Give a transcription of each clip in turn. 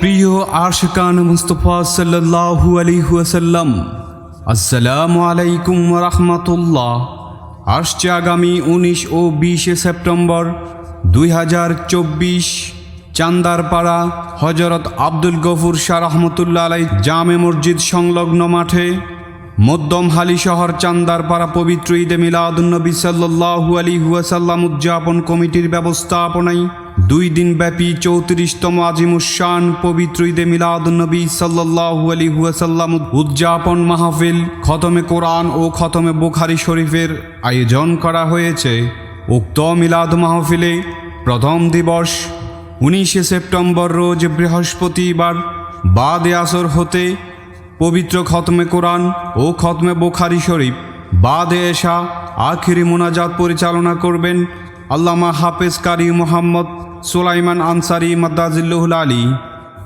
প্রিয় আশকান মুস্তফা সাল্লাল্লাহু আলাইহি ওয়াসাল্লাম, আসসালামু আলাইকুম রহমতুল্লাহ। আসছে আগামী উনিশ ও বিশে সেপ্টেম্বর দুই হাজার চব্বিশ চান্দারপাড়া হজরত আব্দুল গফুর শাহ রহমতুল্লাহ আলাই জামে মসজিদ সংলগ্ন মাঠে মধ্যম হালি শহর চান্দারপাড়া পবিত্র ঈদে মিলাদুন্নবী সাল্লাহু আলী হুয়াসাল্লাম উদযাপন কমিটির ব্যবস্থাপনায় দুই দিন ব্যাপী চৌত্রিশতম আজিমুসান পবিত্র ঈদে মিলাদুন্নবী সাল্লাহু আলী হুয়াসাল্লাম উদযাপন মাহফিল খতমে কোরআন ও খতমে বুখারি শরীফের আয়োজন করা হয়েছে। উক্ত মিলাদ মাহফিলে প্রথম দিবস উনিশে সেপ্টেম্বর রোজ বৃহস্পতিবার বাদে আসর হতে পবিত্র খতমে কোরআন ও খতমে বোখারি শরীফ, বাদে এশা আখিরি মোনাজাত পরিচালনা করবেন আল্লামা হাফেজ কারি মোহাম্মদ সুলাইমান আনসারি মাদ্দাজিল্লুহুল আলী,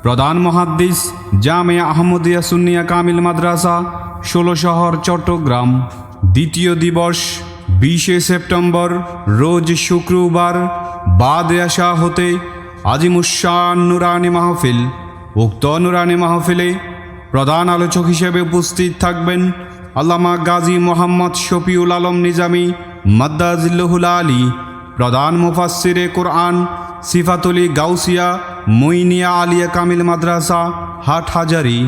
প্রধান মহাদ্দিস জামে আহমদিয়া সুন্নিয়া কামিল মাদ্রাসা, ষোলো শহর, চট্টগ্রাম। দ্বিতীয় দিবস, বিশে সেপ্টেম্বর, রোজ শুক্রবার, বাদে আসা হতে আজিমুসান নুরানি মাহফিল। উক্ত নুরানি মাহফিলে প্রধান আলোচক হিসেবে উপস্থিত থাকবেন আল্লামা গাজী মোহাম্মদ শফিউল আলম নিজামী মাদ্দাজিল্লহুল আলী, প্রধান মুফাসিরে কোরআন সিফাতুলি গাউসিয়া, মইনিয়া আলিয়া কামিল মাদ্রাসা, হাট হাজারি,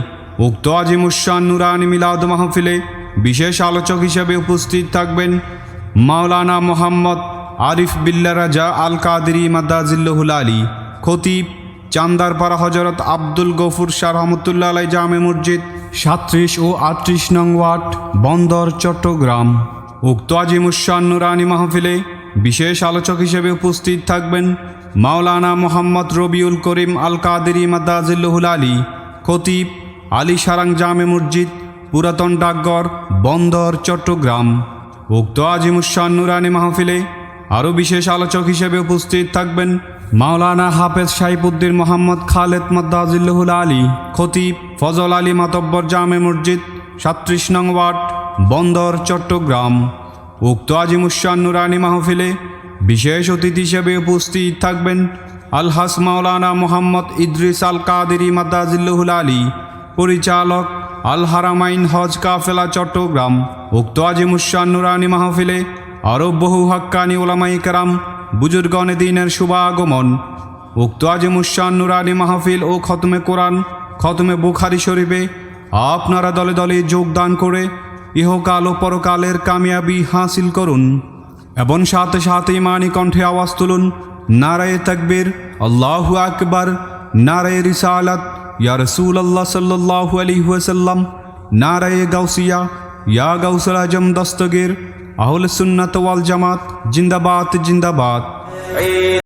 উক্ত আজিমুসান নুরানি মিলাদ মাহফিলে বিশেষ আলোচক হিসেবে উপস্থিত থাকবেন মাওলানা মোহাম্মদ আরিফ বিল্লা রাজা আল কাদেরি মাদ্দাজিল্লহুল আলী, খতিব চান্দারপাড়া হজরত আব্দুল গফুর শাহ রহমতুল্লাহ আলাই জামে মসজিদ সাত্রিশ ও আটত্রিশ নং ওয়াট বন্দর, চট্টগ্রাম। উক্ত আজিমুসান নুরানি মাহফিলে বিশেষ আলোচক হিসেবে উপস্থিত থাকবেন মাওলানা মোহাম্মদ রবিউল করিম আল কাদেরি মাদ্দাজিল্লহুল আলী, খতিব আলী সারাং জামে মসজিদ, পুরাতন ডাকঘর, বন্দর, চট্টগ্রাম। উক্ত আজিমুসান নুরানি মাহফিলে আরও বিশেষ আলোচক হিসেবে উপস্থিত থাকবেন মাওলানা হাফেজ সাইফুদ্দিন মোহাম্মদ খালেদ মাদ্দাজিল্লহুল আলী, খতিব ফজল আলী মাতব্বর জামে মসজিদ সাত্রিশ নং ওয়ার্ড, বন্দর, চট্টগ্রাম। উক্ত আজিমুসান নুরানি মাহফিলে বিশেষ অতিথি হিসেবে উপস্থিত থাকবেন আলহাস মাওলানা মোহাম্মদ ইদ্রিস আল কাদেরি মাদ্দাজিল্লহুল আলী, পরিচালক আল হারামাইন হজ কাফেলা চট্টগ্রাম, উক্ত আজিমুসান নুরানি মাহফিলে আরও বহু হাক্কানি ওলামাই কারাম বুজুর্গনে দিনের শুভাগমন। উক্ত আজিমুসান নুরানি মাহফিল ও খতমে কোরআন, খতমে বুখারি শরীফে আপনারা দলে দলে যোগদান করে ইহকাল ও পরকালের কামিয়াবি হাসিল করুন। এবং সাথে সাথে ইমানি কণ্ঠে আওয়াজ তুলুন, নারায় তাকবীর, আল্লাহু আকবার, নারায় রিসালাত, ইয়া রসুল আল্লাহ সাল্লু আলী হুয়াসাল্লাম নারায় গাউসিয়া, ইয়া গাউসুল আজম দস্তগীর, আহুল সুন্নাত ওয়াল জামাত, জিন্দাবাদ জিন্দাবাদ।